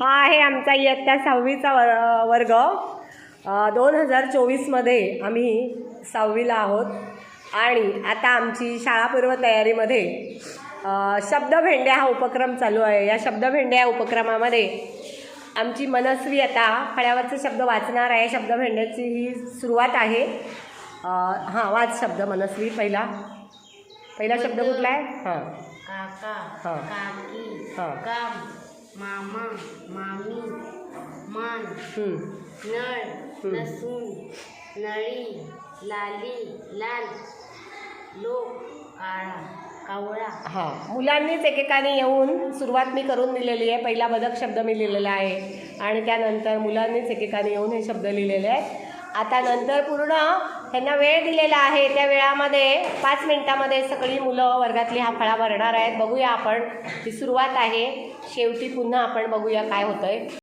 हा आहे आमचा इयत्ता सहावीचा वर वर्ग. दोन हजार चोवीसमध्ये आम्ही सहावीला आहोत. आणि आता आमची शाळापूर्व तयारीमध्ये शब्दभेंड्या हा उपक्रम चालू आहे. या शब्दभेंड्या या उपक्रमामध्ये आमची मनस्वी आता फळ्यावरचे शब्द वाचणार आहे. शब्दभेंड्याची ही सुरुवात आहे. हां वाच शब्द मनस्वी पहिला. पहिला शब्द कुठला आहे? हां. काका हा. हा. मामा मामी मान. नळ. लसूण नळी लाली लाल लोक काळा कावळा. हां. मुलांनीच एकेकाने येऊन सुरुवात मी करून दिलेली आहे. पहिला बदक शब्द मी लिहिलेला आहे. आणि त्यानंतर मुलांनीच एकेकाने येऊन हे शब्द लिहिलेले आहेत. आता नंतर पूर्ण त्यांना वेळ दिलेला आहे. त्या वेळामध्ये पाच मिनिटामध्ये सगळी मुलं वर्गातली हा फळा भरणार आहेत. बघूया आपण. ही सुरुवात आहे. शेवटी पुन्हा आपण बघूया काय होतंय.